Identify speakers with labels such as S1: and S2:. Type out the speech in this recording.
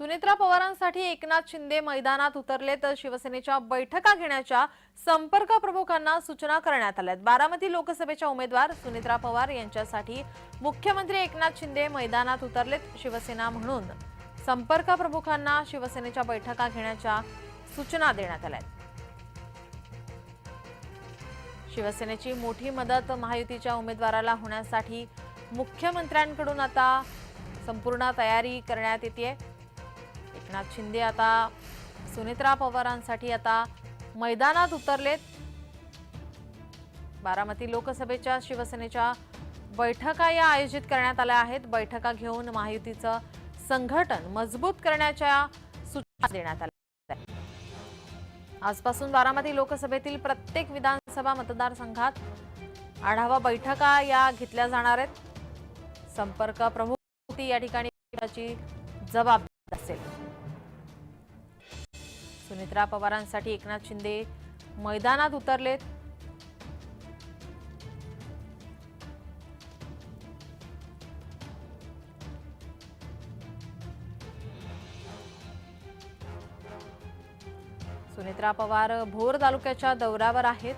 S1: सुनेत्रा पवारांसाठी एकनाथ शिंदे मैदानात उतरले तर शिवसेनेच्या बैठका घेण्याच्या संपर्क प्रमुखांना सूचना करण्यात आल्या बारामती लोकसभेच्या उमेदवार सुनेत्रा पवार यांच्यासाठी मुख्यमंत्री एकनाथ शिंदे मैदानात उतरलेत शिवसेना म्हणून. संपर्क प्रमुखांना शिवसेनेच्या बैठका घेण्याच्या सूचना देण्यात आल्या शिवसेनेची मोठी मदत महायुतीच्या उमेदवाराला होण्यासाठी मुख्यमंत्र्यांकडून आता संपूर्ण तयारी करण्यात येते एकनाथ शिंदे आता सुनेत्रा पवारांसाठी आता मैदानात उतरलेत. बारामती लोकसभेच्या शिवसेनेच्या बैठका या आयोजित करण्यात आल्या आहेत. बैठका घेऊन महायुतीचं संघटन मजबूत करण्याच्या सूचना देण्यात आल्या आजपासून बारामती लोकसभेतील प्रत्येक विधानसभा मतदारसंघात आढावा बैठका या घेतल्या जाणार आहेत. संपर्क प्रमुख या ठिकाणी जबाबदारी असेल. सुनित्रा पवारांसाठी एकनाथ शिंदे मैदानात उतरलेत. सुनेत्रा पवार भोर तालुक्याच्या दौऱ्यावर आहेत.